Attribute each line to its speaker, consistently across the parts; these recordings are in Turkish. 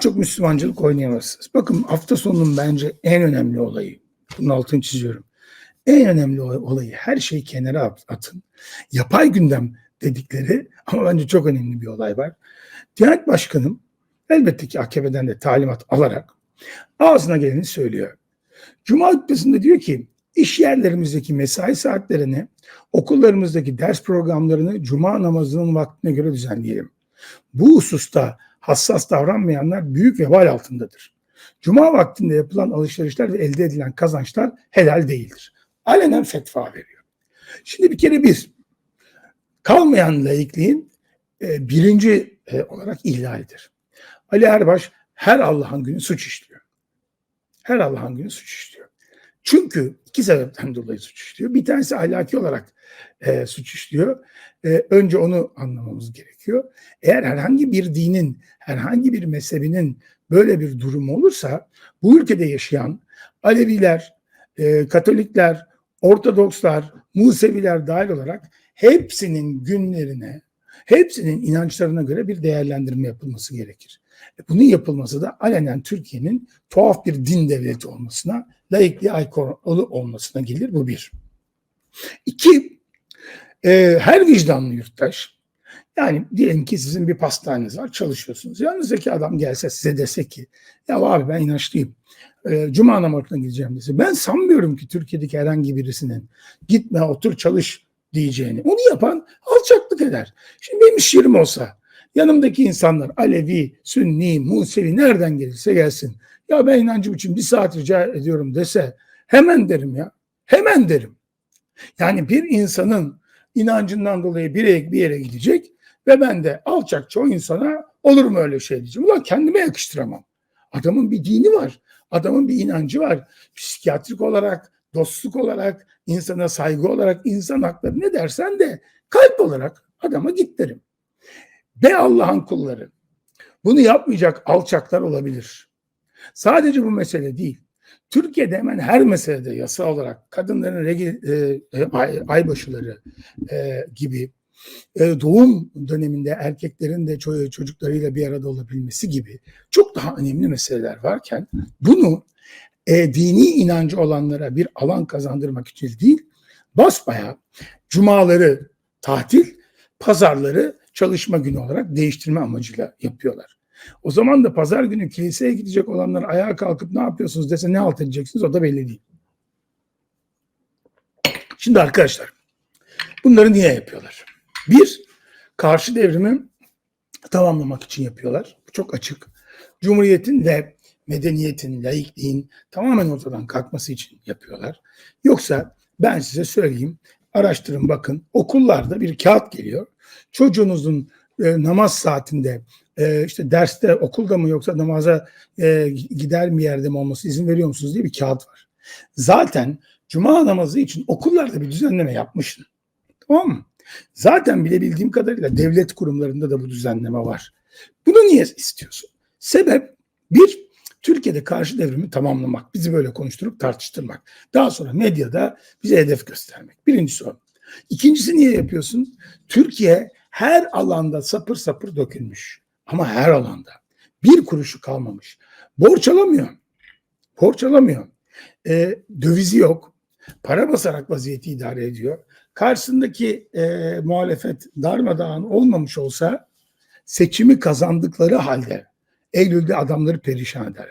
Speaker 1: Çok Müslümancılık oynayamazsınız. Bakın hafta sonunun bence en önemli olayı. Bunun altını çiziyorum. En önemli olay- olayı her şeyi kenara at- atın. Yapay gündem dedikleri ama bence çok önemli bir olay var. Diyanet Başkanım elbette ki AKP'den de talimat alarak ağzına geleni söylüyor. Cuma hutbesinde diyor ki iş yerlerimizdeki mesai saatlerini, okullarımızdaki ders programlarını cuma namazının vaktine göre düzenleyelim. Bu hususta hassas davranmayanlar büyük vebal altındadır. Cuma vaktinde yapılan alışverişler ve elde edilen kazançlar helal değildir. Alenen fetva veriyor. Şimdi bir kere bir, kalmayan laikliğin e, birinci e, olarak ihlalidir. Ali Erbaş her Allah'ın günü suç işliyor. Her Allah'ın günü suç işliyor. Çünkü iki sebepten dolayı suç işliyor. Bir tanesi ahlaki olarak e, suç işliyor. E, önce onu anlamamız gerekiyor. Eğer herhangi bir dinin, herhangi bir mezhebinin böyle bir durumu olursa bu ülkede yaşayan Aleviler, e, Katolikler, Ortodokslar, Museviler dahil olarak hepsinin günlerine, hepsinin inançlarına göre bir değerlendirme yapılması gerekir. E, Bunun yapılması da alenen Türkiye'nin tuhaf bir din devleti olmasına, laikliğe aykırı olmasına gelir. Bu bir. İki, e, her vicdanlı yurttaş, yani diyelim ki sizin bir pastaneniz var, çalışıyorsunuz. Yanınızdaki adam gelse size dese ki, ya abi ben inançlıyım, e, Cuma namazına gideceğim dese. Ben sanmıyorum ki Türkiye'deki herhangi birisinin gitme otur çalış diyeceğini. Onu yapan alçaklık eder. Şimdi benim iş yerim olsa yanımdaki insanlar Alevi, Sünni, Musevi nereden gelirse gelsin. Ya ben inancım için bir saat rica ediyorum dese hemen derim ya. Hemen derim. Yani bir insanın inancından dolayı bir yere, bir yere gidecek ve ben de alçakça o insana olur mu öyle şey diyeceğim. Ulan kendime yakıştıramam. Adamın bir dini var. Adamın bir inancı var. Psikiyatrik olarak, dostluk olarak, insana saygı olarak, insan hakları ne dersen de kalp olarak adama git derim. Be Allah'ın kulları. Bunu yapmayacak alçaklar olabilir. Sadece bu mesele değil. Türkiye'de hemen her meselede yasa olarak kadınların regi, e, e, ay, aybaşıları e, gibi e, doğum döneminde erkeklerin de ço- çocuklarıyla bir arada olabilmesi gibi çok daha önemli meseleler varken bunu e, dini inancı olanlara bir alan kazandırmak için değil, basbaya cumaları tatil, pazarları çalışma günü olarak değiştirme amacıyla yapıyorlar. O zaman da pazar günü kiliseye gidecek olanlar ayağa kalkıp ne yapıyorsunuz dese ne halt edeceksiniz o da belli değil. Şimdi arkadaşlar bunları niye yapıyorlar? Bir, karşı devrimi tamamlamak için yapıyorlar. Bu çok açık. Cumhuriyetin ve medeniyetin, laikliğin tamamen ortadan kalkması için yapıyorlar. Yoksa ben size söyleyeyim, araştırın bakın okullarda bir kağıt geliyor. Çocuğunuzun e, namaz saatinde e, işte derste okulda mı yoksa namaza e, gider mi yerde mi olması izin veriyor musunuz diye bir kağıt var. Zaten cuma namazı için okullarda bir düzenleme yapmışsın. Tamam mı? Zaten bilebildiğim kadarıyla devlet kurumlarında da bu düzenleme var. Bunu niye istiyorsun? Sebep bir, Türkiye'de karşı devrimi tamamlamak, bizi böyle konuşturup tartıştırmak. Daha sonra medyada bize hedef göstermek. Birincisi o. İkincisi niye yapıyorsun? Türkiye her alanda sapır sapır dökülmüş. Ama her alanda. Bir kuruşu kalmamış. Borç alamıyor. Borç alamıyor. E, dövizi yok. Para basarak vaziyeti idare ediyor. Karşısındaki e, muhalefet darmadağın olmamış olsa seçimi kazandıkları halde Eylül'de adamları perişan eder.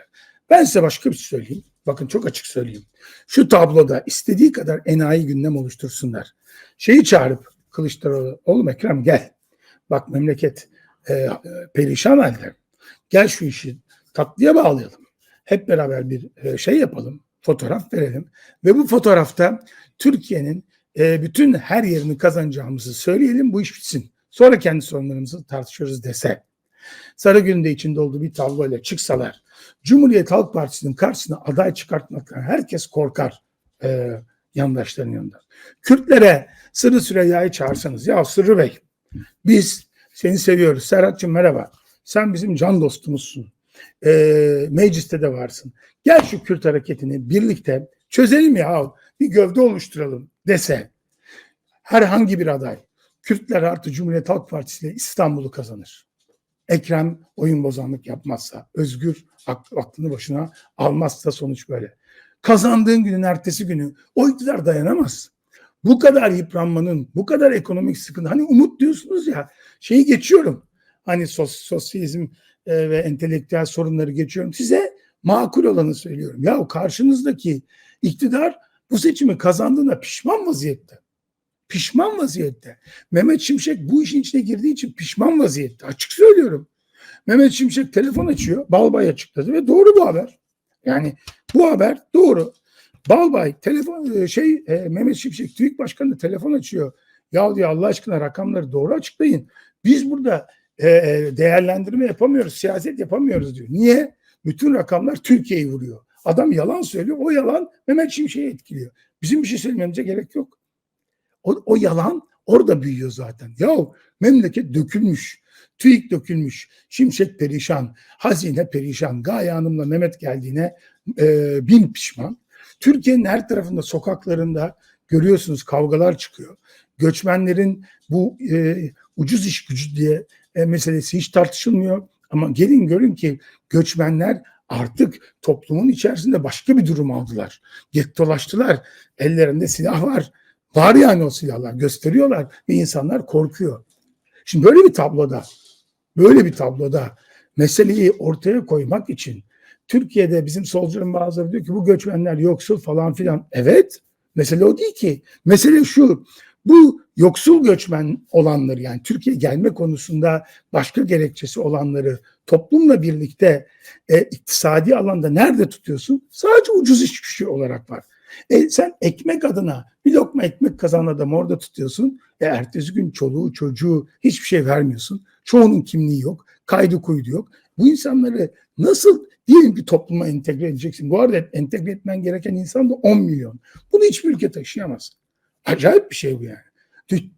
Speaker 1: Ben size başka bir şey söyleyeyim. Bakın çok açık söyleyeyim. Şu tabloda istediği kadar enayi gündem oluştursunlar. Şeyi çağırıp Kılıçdaroğlu, oğlum Ekrem gel. Bak memleket e, perişan halde. Gel şu işi tatlıya bağlayalım. Hep beraber bir e, şey yapalım. Fotoğraf verelim. Ve bu fotoğrafta Türkiye'nin e, bütün her yerini kazanacağımızı söyleyelim. Bu iş bitsin. Sonra kendi sorunlarımızı tartışıyoruz dese. Sarıgül'ün de içinde olduğu bir tabloyla çıksalar Cumhuriyet Halk Partisi'nin karşısına aday çıkartmaktan herkes korkar e, yandaşların yanında. Kürtlere Sırrı Süreyya'yı çağırsanız ya Sırrı Bey biz seni seviyoruz. Serhat'cığım merhaba. Sen bizim can dostumuzsun. E, mecliste de varsın. Gel şu Kürt hareketini birlikte çözelim ya. Bir gövde oluşturalım dese herhangi bir aday Kürtler artı Cumhuriyet Halk Partisi ile İstanbul'u kazanır. Ekrem oyun bozanlık yapmazsa, Özgür ak- aklını başına almazsa sonuç böyle. Kazandığın günün ertesi günü o iktidar dayanamaz. Bu kadar yıpranmanın, bu kadar ekonomik sıkıntı. Hani umut diyorsunuz ya, şeyi geçiyorum. Hani sos, sosyalizm e, ve entelektüel sorunları geçiyorum. Size makul olanı söylüyorum. Ya karşınızdaki iktidar bu seçimi kazandığına pişman vaziyette. Pişman vaziyette. Mehmet Şimşek bu işin içine girdiği için pişman vaziyette. Açık söylüyorum. Mehmet Şimşek telefon açıyor. Balbay açıkladı ve doğru bu haber. Yani bu haber doğru. Balbay telefon e, şey e, Mehmet Şimşek TÜİK Başkanı telefon açıyor. Ya diyor Allah aşkına rakamları doğru açıklayın. Biz burada e, e, değerlendirme yapamıyoruz, siyaset yapamıyoruz diyor. Niye? Bütün rakamlar Türkiye'yi vuruyor. Adam yalan söylüyor. O yalan Mehmet Şimşek'i etkiliyor. Bizim bir şey söylememize gerek yok. O, o yalan orada büyüyor zaten. Ya memleket dökülmüş. TÜİK dökülmüş. Şimşek perişan. Hazine perişan. Gaye Hanım'la Mehmet geldiğine e, bin pişman. Türkiye'nin her tarafında sokaklarında görüyorsunuz kavgalar çıkıyor. Göçmenlerin bu e, ucuz iş gücü diye e, meselesi hiç tartışılmıyor. Ama gelin görün ki göçmenler artık toplumun içerisinde başka bir durum aldılar. Gettolaştılar. Ellerinde silah var. Var yani o silahlar gösteriyorlar ve insanlar korkuyor. Şimdi böyle bir tabloda, böyle bir tabloda meseleyi ortaya koymak için Türkiye'de bizim solcuların bazıları diyor ki bu göçmenler yoksul falan filan. Evet, mesele o değil ki. Mesele şu, bu yoksul göçmen olanları yani Türkiye gelme konusunda başka gerekçesi olanları toplumla birlikte e, iktisadi alanda nerede tutuyorsun? Sadece ucuz iş gücü olarak var. E, sen ekmek adına bir lokma ekmek kazanan adamı orada tutuyorsun. E, ertesi gün çoluğu çocuğu hiçbir şey vermiyorsun. Çoğunun kimliği yok. Kaydı kuydu yok. Bu insanları nasıl diyelim ki topluma entegre edeceksin. Bu arada entegre etmen gereken insan da 10 milyon. Bunu hiçbir ülke taşıyamaz. Acayip bir şey bu yani. Dü-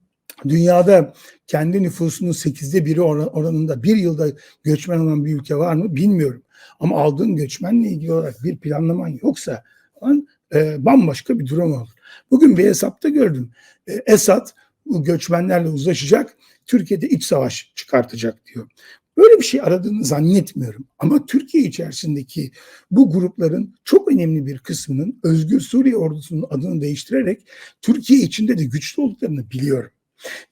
Speaker 1: Dünyada kendi nüfusunun sekizde biri oran- oranında bir yılda göçmen olan bir ülke var mı bilmiyorum. Ama aldığın göçmenle ilgili olarak bir planlaman yoksa lan, e, bambaşka bir durum olur. Bugün bir hesapta gördüm. E, Esad bu göçmenlerle uzlaşacak, Türkiye'de iç savaş çıkartacak diyor. Böyle bir şey aradığını zannetmiyorum. Ama Türkiye içerisindeki bu grupların çok önemli bir kısmının Özgür Suriye ordusunun adını değiştirerek Türkiye içinde de güçlü olduklarını biliyorum.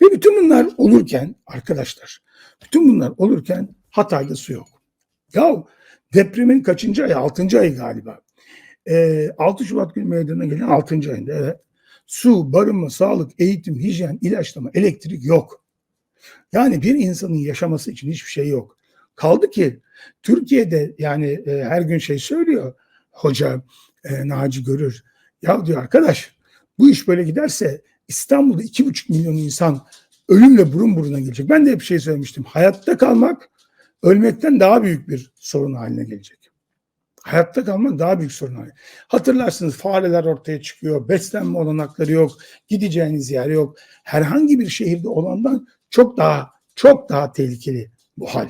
Speaker 1: Ve bütün bunlar olurken arkadaşlar, bütün bunlar olurken Hatay'da su yok. Ya depremin kaçıncı ayı? Altıncı ayı galiba. Ee, 6 Şubat günü meydana gelen 6. ayında evet. Su, barınma, sağlık, eğitim, hijyen, ilaçlama, elektrik yok. Yani bir insanın yaşaması için hiçbir şey yok. Kaldı ki Türkiye'de yani e, her gün şey söylüyor hoca e, Naci Görür. Ya diyor arkadaş bu iş böyle giderse İstanbul'da iki buçuk milyon insan ölümle burun buruna gelecek. Ben de hep şey söylemiştim. Hayatta kalmak ölmekten daha büyük bir sorun haline gelecek. Hayatta kalmak daha büyük sorun. Hatırlarsınız fareler ortaya çıkıyor. Beslenme olanakları yok. Gideceğiniz yer yok. Herhangi bir şehirde olandan çok daha çok daha tehlikeli bu hal.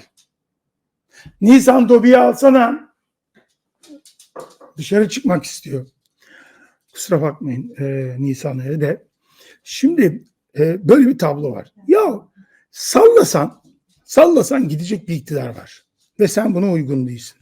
Speaker 1: Nisan Dobi'yi alsana. Dışarı çıkmak istiyor. Kusura bakmayın e, Nisan de. Şimdi e, böyle bir tablo var. Ya sallasan, sallasan gidecek bir iktidar var. Ve sen buna uygun değilsin.